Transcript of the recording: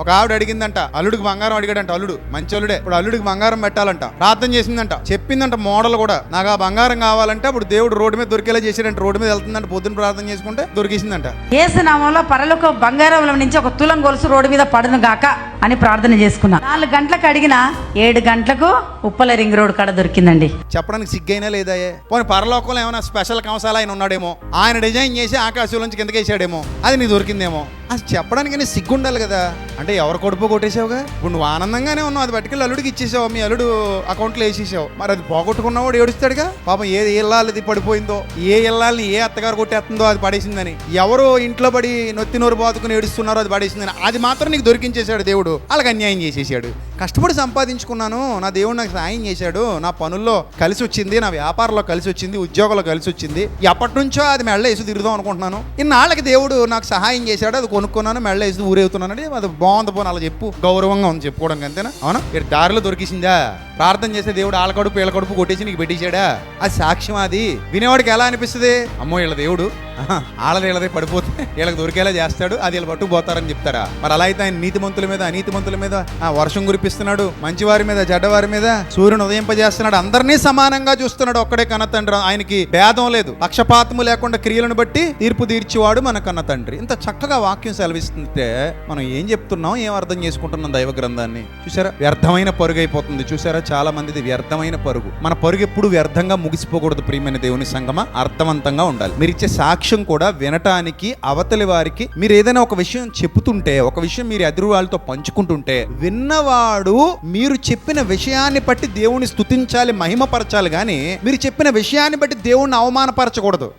ఒక ఆవిడ అడిగిందంట అల్లుడికి బంగారం అడిగాడంట అల్లుడు మంచి అల్లుడే. ఇప్పుడు అల్లుడికి బంగారం పెట్టాలంట ప్రార్థన చేసిందంట చెప్పిందంట మోడల్ కూడా. నాకు ఆ బంగారం కావాలంటే అప్పుడు దేవుడు రోడ్డు మీద దొరికేలా చేసాడంట రోడ్డు మీద వెళ్తుందంట పొద్దున్న ప్రార్థన చేసుకుంటే దొరికేసిందంట. ఏసునామంలో పరలోక బంగారం నుంచి ఒక తులం గొలుసు రోడ్డు మీద పడును గాక అని ప్రార్థన చేసుకున్నా. నాలుగు గంటలకు అడిగిన ఏడు గంటలకు ఉప్పల రింగ్ రోడ్ కాడ దొరికిందండి. చెప్పడానికి సిగ్గైనా లేదాయే పోనీ పరలోకంలో ఏమైనా స్పెషల్ కంసాలు ఆయన ఉన్నాడేమో. ఆయన డిజైన్ చేసి ఆకాశం నుంచి కిందకి వేసాడేమో అది నీకు దొరికిందేమో. అది సిగ్గుండాలి కదా. అంటే ఎవరు కొడుపు కొట్టేసావుగా ఇప్పుడు నువ్వు ఆనందంగానే ఉన్నావు అది పట్టుకెళ్ళి అల్లుడికి ఇచ్చేసావు మీ అల్లుడు అకౌంట్లో వేసేసావు. మరి అది పోగొట్టుకున్నవాడు ఏడుస్తాడుగా? పాపం ఏ ఇల్లాలది పడిపోయిందో ఏ ఇల్లాలని ఏ అత్తగారు కొట్టేస్తుందో అది పడేసిందని. ఎవరు ఇంట్లో పడి నొత్తి నోరు బాదుకుని ఏడుస్తున్నారో అది పడేసిందని. అది మాత్రం నీకు దొరికించేశాడు దేవుడు. వాళ్ళకి అన్యాయం చేసేసాడు. కష్టపడి సంపాదించుకున్నాను. నా దేవుడు నాకు సాయం చేశాడు. నా పనుల్లో కలిసి వచ్చింది నా వ్యాపారంలో కలిసి వచ్చింది ఉద్యోగంలో కలిసి వచ్చింది. ఎప్పటి నుంచో అది మెళ్ళ వేసి తిరుగుదాం అనుకుంటున్నాను. ఇన్నాళ్ళకి దేవుడు నాకు సహాయం చేశాడు. అది కొనుక్కున్నాను మెళ్ళ వేసి ఊరేగుతున్నాను. అది బాగుంది పోను అలా చెప్పు. గౌరవంగా ఉంది చెప్పుకోవడం అంతేనా? అవునా? ఇక్కడ దారిలో దొరికిసిందా? ప్రార్థన చేస్తే దేవుడు ఆళ్ళ కడుపు వీళ్ళ కడుపు కొట్టేసి నీకు పెట్టేశాడా? అది సాక్ష్యం అది. వినేవాడికి ఎలా అనిపిస్తుంది? అమ్మో వీళ్ళ దేవుడు ఆళ్ళ ఆళ్ళది పడిపోతే వీళ్ళకి దొరికేలా చేస్తాడు అది వీళ్ళు పట్టుకుపోతారని చెప్తారా? మరి అలా అయితే ఆయన నీతిమంతుల మీద అనీతిమంతుల మీద ఆ వర్షం కురిపిస్తున్నాడు మంచివారి మీద చెడ్డవారి మీద సూర్యుని ఉదయింపజేస్తున్నాడు అందరినీ సమానంగా చూస్తున్నాడు ఒక్కడే కన్న తండ్రి ఆయనకి భేదం లేదు. పక్షపాతము లేకుండా క్రియలను బట్టి తీర్పు తీర్చివాడు మన కన్న తండ్రి ఇంత చక్కగా వాక్యం సెలవిస్తుంటే మనం ఏం చెప్తున్నాం ఏం అర్థం చేసుకుంటున్నాం దైవ గ్రంథాన్ని? చూసారా? వ్యర్థమైన పరుగు అయిపోతుంది చూసారా? చాలా మందిది వ్యర్థమైన పరుగు. మన పరుగు ఎప్పుడు వ్యర్థంగా ముగిసిపోకూడదు ప్రియమైన దేవుని సంగమ. అర్థవంతంగా ఉండాలి. మీరు ఇచ్చే సాక్ష్యం కూడా వినటానికి అవతలి వారికి మీరు ఏదైనా ఒక విషయం చెప్తుంటే ఒక విషయం మీరు ఎదురు వాళ్ళతో పంచుకుంటుంటే విన్నవాడు మీరు చెప్పిన విషయాన్ని బట్టి దేవుని స్తుతించాలి మహిమపరచాలి కానీ మీరు చెప్పిన విషయాన్ని బట్టి దేవుణ్ణి అవమానపరచకూడదు.